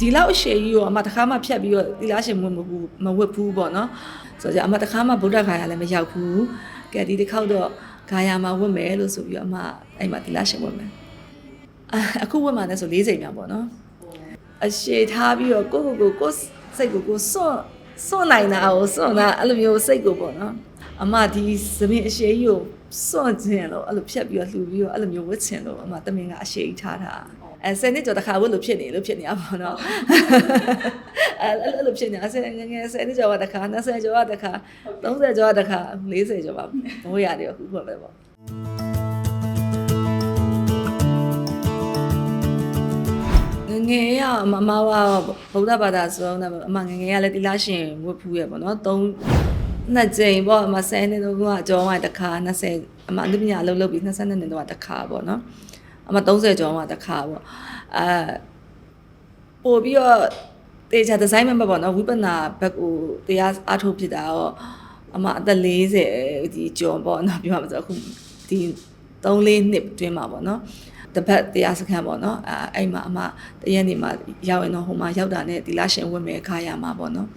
ဒီလောက်အရှည်ကြီးကိုအမတစ်ခါမှဖြတ်ပြီးတော့သီလရှင်မဝင်မဘူးမဝတ်ဘူးပေါ့နော်ဆိုတော့အမတစ်ခါမှဗုဒ္ဓဂါယာလည်းမရောက်ဘူးကဲဒီတစ်ခေါက်တော့ဂါယာမှာဝတ်မယ်လို့ဆိုပြီးတော့အမအဲ့မှာသီလရှင်ဝတ်မယ်အာအခုဝတ်မှာလည်းဆို၄စိမ်မြောက်ပေါ့နော်အရှည်ထားပြီးတော့ကိုယ့်ကိုယ်ကိုကိုယ်စိတ်ကိုကိုယ်စွန့်စွန့်နိုင်တာကိုစွန့်တာအဲ့လိုမျိုးစိတ်ကိုပေါ့နော် အမဒီသမင်အရှည်ကြီးကိုစွန့်ခြင်းလို့အဲ့လိုဖြတ်ပြီးတော့လှူပြီးတော့အဲ့လိုမျိုးဝတ်ချင်လို့အမတမင်ကအရှည်ကြီးထားတာအဲဆယ်နှစ်ကျော်တစ်ခါဝတ်လို့ဖြစ်နေလို့ဖြစ်နေရပါတော့အဲအဲ့လိုဖြစ်နေတာဆယ်ငယ်ငယ်ဆယ်နှစ်ကျော်ကတစ်ခါ20ကျော်ကတစ်ခါ30ကျော်ကတစ်ခါ40ကျော်ပါဘိုးရတယ်အခုပေါ့ပဲပေါ့ငယ်ငယ်ရမမဝဗုဒ္ဓဘာသာဆိုတော့အမငယ်ငယ်ရလည်းတိလာရှင်ဝတ်ဖူးရပေါ့နော်၃ နှစ်ကြိမ်ပေါ့အမ10နှစ်တော့ကအကျော်ကတစ်ခါ20အမအနုပညာအလုပ်လုပ်ပြီး22နှစ်တော့တစ်ခါပေါ့နော်အမ30ကျော်ကတစ်ခါပေါ့အဲပို့ပြီးတော့တေချာဒီဇိုင်းမဲ့ပေါ့နော်ဝိပဿနာဘက်ကိုတရားအားထုတ်ဖြစ်တာတော့အမအသက်40ဒီကျော်ပေါ့နော်ပြောမှာဆိုအခုဒီ3 4နှစ်တွင်းမှာပေါ့နော်တပတ်တရားစခန်းပေါ့နော်အဲအဲ့မှာအမတရက်နေမှာရောက်ရင်တော့ဟိုမှာရောက်တာနဲ့ဒီလရှင်ဝင်မယ်ခါရမှာပေါ့နော်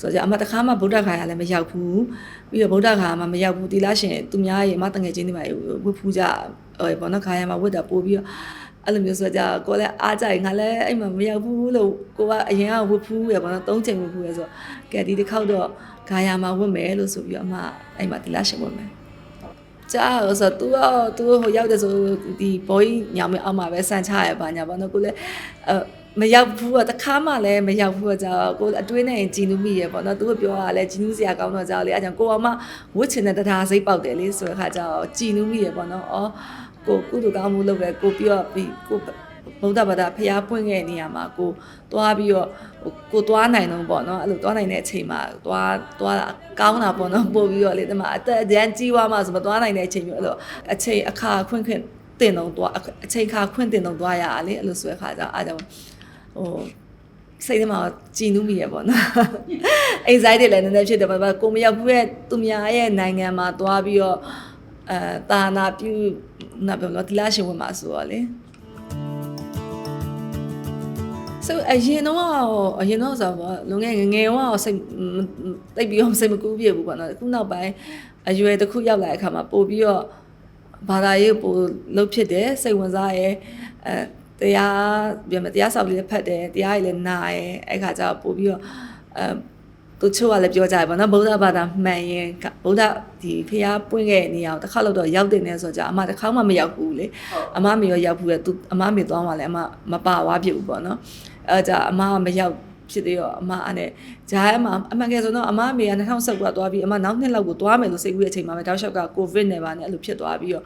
ဆိုတော့အမတခါမှဗုဒ္ဓခါရလည်းမရောက်ဘူးပြီးတော့ဗုဒ္ဓခါမှမရောက်ဘူးဒီလရှင်သူများရေအမတငယ်ချင်းတွေမှာဝတ်ဖူးကြဟိုပေါ့နော်ခါရမှာဝတ်တာပို့ပြီးတော့အဲ့လိုမျိုးဆိုကြကိုလည်းအားကြိုက်ငါလည်းအဲ့မှာမရောက်ဘူးလို့ကိုကအရင်ကဝတ်ဖူးရပေါ့နော်သုံးချိန်ဝတ်ဖူးရဆိုတော့ကဲဒီတစ်ခေါက်တော့ခါရမှာဝတ်မယ်လို့ဆိုပြီးတော့အမအဲ့မှာဒီလရှင်ဝတ်မယ်ကြာဆိုတော့ तू ရော तू ဟိုရောက်တဲ့ဆိုဒီဘောကြီးညောင်မအောင်မှာပဲစံချရပါညာပေါ့နော်ကိုလည်းအ မရောက်ဘူးတော့တခါမှလည်းမရောက်ဘူးတော့ကြာကိုအတွင်းနဲ့ကြည်နူးမိရပေါ့နော်သူကပြောရလဲကြည်နူးစရာကောင်းတော့ကြာလေအဲကြောင့်ကိုအောင်မဝတ်ချင်တဲ့တရားစိတ်ပေါက်တယ်လေဆိုတဲ့ခါကျတော့ကြည်နူးမိရပေါ့နော်အော်ကိုကုသိုလ်ကောင်းမှုလုပ်တယ်ကိုပြောပြီးကိုဗုဒ္ဓဘာသာဖျားပွင့်ခဲ့နေရမှာကိုသွားပြီးတော့ကိုသွားနိုင်တော့ပေါ့နော်အဲ့လိုသွားနိုင်တဲ့အချိန်မှာသွားသွားကောင်းတာပေါ့နော်ပို့ပြီးတော့လေဒီမှာအသက်အကျန်းကြီးသွားမှဆိုမသွားနိုင်တဲ့အချိန်မျိုးအဲ့လိုအချိန်အခါခွင့်ခွင့်တင်တော့သွားအချိန်ခါခွင့်တင်တော့သွားရတာလေအဲ့လိုဆိုတဲ့ခါကျအားကြောင့် ဟိုစိတ်ထဲမှာကြည်နူးမိရပေါ့နော်အိမ်ဆိုင်တွေလည်းနည်းနည်းဖြစ်တယ်ပေါ့ကိုမရောက်ဘူးရဲ့သူများရဲ့နိုင်ငံမှာသွားပြီးတော့အဲတာနာပြုနာပြောလို့ဒီလားရှင်ဝင်မှာဆိုတော့လေဆိုအရင်တော့အရင်တော့ဆိုတော့လုံငယ်ငငယ်တော့စိတ်တိတ်ပြီးတော့စိတ်မကူးပြဘူးပေါ့နော်ခုနောက်ပိုင်းအရွယ်တစ်ခုရောက်လာတဲ့အခါမှာပို့ပြီးတော့ဘာသာရေးပို့လှုပ်ဖြစ်တယ်စိတ်ဝင်စားရဲအဲ တရားပြန်မတရားဆောက်လေးဖတ်တယ်တရားကြီးလည်းနာရဲအဲ့ခါကျတော့ပို့ပြီးတော့အဲသူချို့ကလည်းပြောကြတယ်ပေါ့နော်ဗုဒ္ဓဘာသာမှန်ရင်ဗုဒ္ဓဒီဖះပွင့်ခဲ့နေအောင်တစ်ခါတော့ရောက်တင်နေဆိုကြအမတစ်ခါမှမရောက်ဘူးလေအမမေရောရောက်ဘူးလေသူအမမေသွားမှလည်းအမမပါဝါဖြစ်ဘူးပေါ့နော်အဲကြအမကမရောက်ဖြစ်သေးရောအမအဲ့နဲ့ဂျားအမအမှန်ကယ်ဆိုတော့အမမေက2010ကသွားပြီးအမနောက်နှစ်လောက်ကိုသွားမယ်လို့စိတ်ကူးရဲ့အချိန်မှာပဲတောက်လျှောက်ကကိုဗစ်နဲ့ပါနဲ့အဲ့လိုဖြစ်သွားပြီးတော့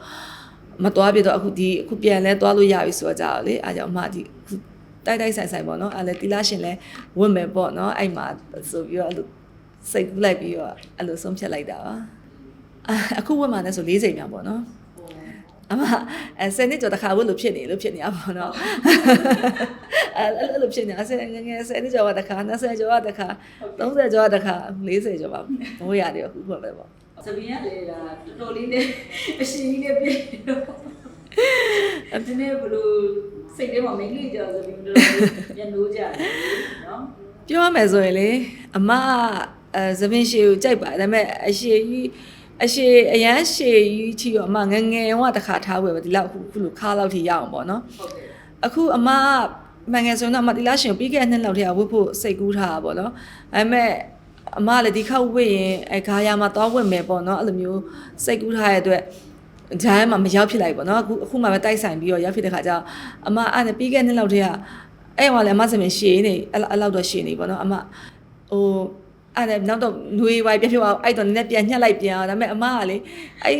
မသွားပြတော့အခုဒီအခုပြန်လဲသွားလို့ရပြီဆိုတော့ကြာလေအားကြောင့်အမဒီအခုတိုက်တိုက်ဆိုင်ဆိုင်ပေါ့နော်အဲ့လေတီလာရှင်လဲဝတ်မယ်ပေါ့နော်အဲ့မှာဆိုပြီးတော့အဲ့လိုစိတ်ကူးလိုက်ပြီးတော့အဲ့လိုဆုံးဖြတ်လိုက်တာပါအခုဝတ်မှာလဲဆို၄ချိန်မြောက်ပေါ့နော် အမအဲဆယ်နှစ်ကျော်တစ်ခါဝတ်လို့ဖြစ်နေလို့ဖြစ်နေရပါတော့အဲအဲ့လိုဖြစ်နေတာဆယ်ငယ်ငယ်ဆယ်နှစ်ကျော်ကတစ်ခါ20ကျော်ကတစ်ခါ30ကျော်ကတစ်ခါ40ကျော်ပါဘိုးရတယ်အခုပေါ့ပဲပေါ့စပင်းရလေဒါတော်တော်လေးနဲ့အရှင်ကြီးနဲ့ပြင်တော့ဒီနေ့ဘလို့စိတ်ထဲမှာမင်းကြီးကြောက်စပင်းတော်တော်ညနိုးကြတယ်နော်ပြောရမယ်ဆိုရင်လေအမအဲသပင်ရှည်ကိုကြိုက်ပါတယ်ဒါပေမဲ့အရှည်ကြီး အရှည်အရန်ရှည်ကြီးချီတော့အမငယ်ငယ်ကတခါထားဝယ်ပဲဒီလောက်အခုခုလိုခါလောက်ထိရအောင်ပေါ့နော်ဟုတ်တယ်အခုအမမငယ်ဆိုတော့အမဒီလားရှင်ပြီးခဲ့တဲ့နှစ်လောက်ထိဝတ်ဖို့စိတ်ကူးထားတာပေါ့နော်ဒါပေမဲ့အမလည်းဒီခောက်ဝတ်ရင်အဲခါရမှာသွားဝတ်မယ်ပေါ့နော်အဲ့လိုမျိုးစိတ်ကူးထားရတဲ့အတွက်ဂျားမှာမရောက်ဖြစ်လိုက်ပေါ့နော်အခုအခုမှပဲတိုက်ဆိုင်ပြီးတော့ရောက်ဖြစ်တဲ့ခါကျတော့အမအဲ့နဲ့ပြီးခဲ့တဲ့နှစ်လောက်ထိကအဲ့ဟောလည်းအမစမင်ရှည်နေအဲ့အဲ့လောက်တော့ရှည်နေပေါ့နော်အမဟို အဲ့ဒါနောက်တော့လူဝိုင်းပြပြအောင်အဲ့တော့နည်းနည်းပြန်ညှက်လိုက်ပြန်အောင်ဒါပေမဲ့အမကလေအဲ့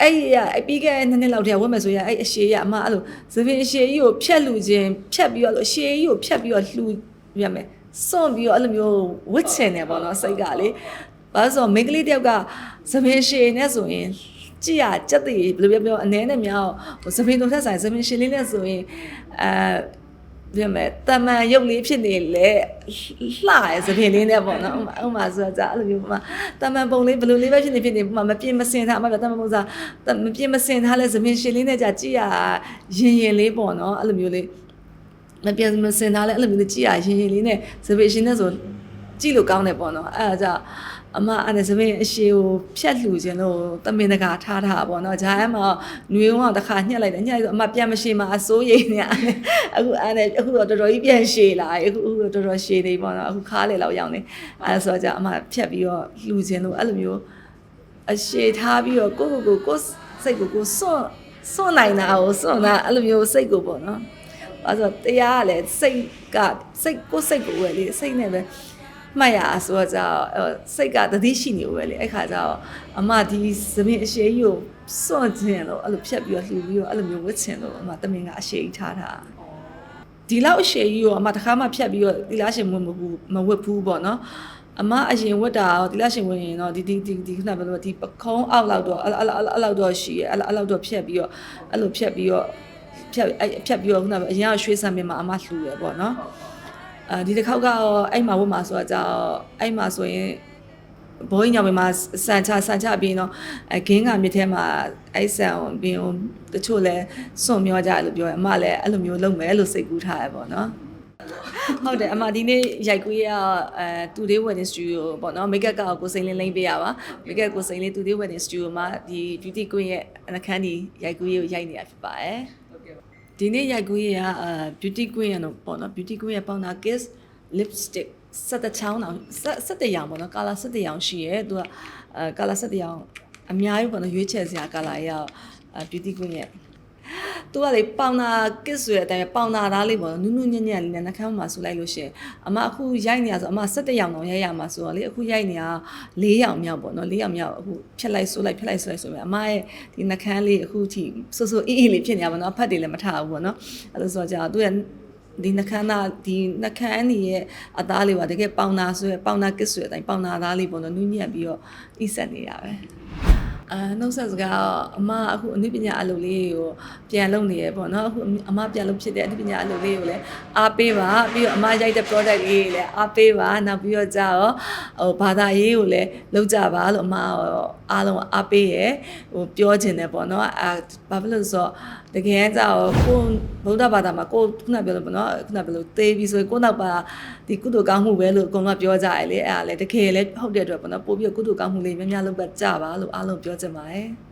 အဲ့ရအဲ့ပြီးခဲ့တဲ့နှစ်နှစ်လောက်တည်းကဝတ်မယ်ဆိုရင်အဲ့အရှည်ရအမအဲ့လိုသပင်အရှည်ကြီးကိုဖြတ်လူခြင်းဖြတ်ပြီးတော့အရှည်ကြီးကိုဖြတ်ပြီးတော့လှူရမယ်စွန့်ပြီးတော့အဲ့လိုမျိုးဝတ်ချင်တယ်ပေါ့နော်စိတ်ကလေဘာလို့ဆိုမိန်းကလေးတယောက်ကသပင်အရှည်နဲ့ဆိုရင်ကြည့်ရကြက်တည်ဘယ်လိုပြောပြောအနည်းနဲ့များဟိုသပင်တို့ထက်ဆိုင်သပင်ရှည်လေးနဲ့ဆိုရင်အဲ ပြမယ်တမန်ရုပ်လေးဖြစ်နေလေလှရယ်သပင်လေးနဲ့ပေါ့နော်ဥမာဥမာဆိုတော့ကြာအဲ့လိုမျိုးဥမာတမန်ပုံလေးဘယ်လိုလေးပဲဖြစ်နေဖြစ်နေဥမာမပြင်းမစင်ထားအမပြတမန်ပုံစားမပြင်းမစင်ထားလဲသပင်ရှည်လေးနဲ့ကြာကြည့်ရရင်ရင်လေးပေါ့နော်အဲ့လိုမျိုးလေးမပြန်မစင်ထားလဲအဲ့လိုမျိုးကြည့်ရရင်ရင်လေးနဲ့စပယ်ရှင်နဲ့ဆိုကြည့်လို့ကောင်းတယ်ပေါ့နော်အဲ့ဒါကြောင့် အမအဲ့ဒါစပယ်အရှိကိုဖြတ်လှူခြင်းလို့တမင်တကာထားထားပေါ့နော်ဂျားမှာနွေဝန်းတစ်ခါညှက်လိုက်တယ်ညှက်လိုက်ဆိုအမပြန်မရှိမှအစိုးရိမ်နေရတယ်အခုအဲ့ဒါအခုတော့တော်တော်ကြီးပြန်ရှည်လာအခုအခုတော့တော်တော်ရှည်နေပေါ့နော်အခုခါးလေလောက်ရောက်နေအဲ့ဒါဆိုတော့အမဖြတ်ပြီးတော့လှူခြင်းလို့အဲ့လိုမျိုးအရှိထားပြီးတော့ကိုကိုကိုကိုစိတ်ကိုကိုစွန့်စွန့်နိုင်တာကိုစွန့်တာအဲ့လိုမျိုးစိတ်ကိုပေါ့နော်အဲ့ဆိုတရားကလည်းစိတ်ကစိတ်ကိုယ်စိတ်ကိုပဲလေစိတ်နဲ့ပဲ မှတ်ရအဆိုတော့ကြာစိတ်ကတတိရှိနေဦးပဲလေအဲ့ခါကျတော့အမဒီသမင်အရှိကြီးကိုစွန့်ခြင်းလို့အဲ့လိုဖြတ်ပြီးတော့လှူပြီးတော့အဲ့လိုမျိုးဝတ်ခြင်းလို့အမတမင်ကအရှိကြီးထားတာဒီလောက်အရှိကြီးကိုအမတစ်ခါမှဖြတ်ပြီးတော့ဒီလားရှင်မဝတ်ဘူးမဝတ်ဘူးပေါ့နော်အမအရင်ဝတ်တာရောဒီလားရှင်ဝင်ရင်တော့ဒီဒီဒီဒီခုနကဘယ်လိုဒီပခုံးအောက်လောက်တော့အဲ့အဲ့အဲ့လောက်တော့ရှိရအဲ့အဲ့လောက်တော့ဖြတ်ပြီးတော့အဲ့လိုဖြတ်ပြီးတော့ဖြတ်အဲ့ဖြတ်ပြီးတော့ခုနကအရင်ကရွှေဆံမြင်မှာအမလှူရပေါ့နော် အဲဒီတစ်ခေါက်ကတော့အဲ့မှာဝတ်မှာဆိုတော့ကြာအဲ့မှာဆိုရင်ဘိုးညောင်ပင်မှာစံချစံချပြီးတော့အဲဂင်းကမြစ်ထဲမှာအဲ့ဆန်ပြီးတော့တချို့လဲစွန့်မျောကြတယ်လို့ပြောရအမလည်းအဲ့လိုမျိုးလုပ်မယ်လို့စိတ်ကူးထားရပေါ့နော်ဟုတ်တယ်အမဒီနေ့ရိုက်ကူးရအဲတူဒေး wedding studio ပေါ့နော် make up ကကိုစိန်လင်းလိမ့်ပေးရပါ make up ကိုစိန်လင်းတူဒေး wedding studio မှာဒီ beauty queen ရဲ့အခန်းဒီရိုက်ကူးရကိုရိုက်နေတာဖြစ်ပါတယ်ဟုတ်ကဲ့ ဒီနေ့ရိုက်ကူးရကအာ beauty queen ရတော့ပေါ့နော် beauty queen ရပေါင်းတာ kiss lipstick ဆက်တချောင်းတော့ဆက်ဆက်တရောင်ပေါ့နော် color ဆက်တရောင်ရှိရဲသူကအာ color ဆက်တရောင်အများကြီးပေါ့နော်ရွေးချယ်စရာ color ရအောင်အာ beauty queen ရ သူကလေပေါင်တာ kiss ဆိုတဲ့အတိုင်းပဲပေါင်တာသားလေးပေါ့နော်နုနုညံ့ညံ့လေးနဲ့နှာခမ်းမှာဆူလိုက်လို့ရှရင်အမအခုရိုက်နေရဆိုအမ17ရောင်တော့ရိုက်ရမှာဆိုတော့လေအခုရိုက်နေတာ4ရောင်မြောက်ပေါ့နော်4ရောင်မြောက်အခုဖြတ်လိုက်ဆူလိုက်ဖြတ်လိုက်ဆူလိုက်ဆိုရင်အမရဲ့ဒီနှာခမ်းလေးအခုထိဆူဆူအီအီလေးဖြစ်နေရပါတော့အဖတ်တွေလည်းမထဘူးပေါ့နော်အဲ့လိုဆိုတော့ကြာသူကဒီနှခမ်းသားဒီနှခမ်းနေရဲ့အသားလေးပါတကယ်ပေါင်နာဆိုရပေါင်နာကစ်ဆိုရအတိုင်းပေါင်နာသားလေးပေါ့နော်နူးညံ့ပြီးတော့ဣဆက်နေတာပဲ အာနှုတ်ဆက်စကားတော့အမအခုအနုပညာအလုပ်လေးကိုပြန်လုပ်နေရပေါ့နော်အခုအမပြန်လုပ်ဖြစ်တဲ့အနုပညာအလုပ်လေးကိုလည်းအားပေးပါပြီးတော့အမရိုက်တဲ့ product လေးကိုလည်းအားပေးပါနောက်ပြီးတော့ကြာတော့ဟိုဘာသာရေးကိုလည်းလုပ်ကြပါလို့အမရောအားလုံးအားပေးရဟိုပြောချင်တယ်ပေါ့နော်အာဘာဖြစ်လို့လဲဆိုတော့ တကယ်ကြောင့်ကိုဗုဒ္ဓဘာသာမှာကိုခုနပြောလို့ပေါ့နော်ခုနပြောလို့သေပြီဆိုရင်ကိုနောက်ပါဒီကုသိုလ်ကောင်းမှုပဲလို့အကုန်လုံးပြောကြရလေအဲ့ဒါလေတကယ်လည်းဟုတ်တဲ့အတွက်ပေါ့နော်ပို့ပြီးကုသိုလ်ကောင်းမှုလေးများများလုပ်ပတ်ကြပါလို့အားလုံးပြောချင်ပါတယ်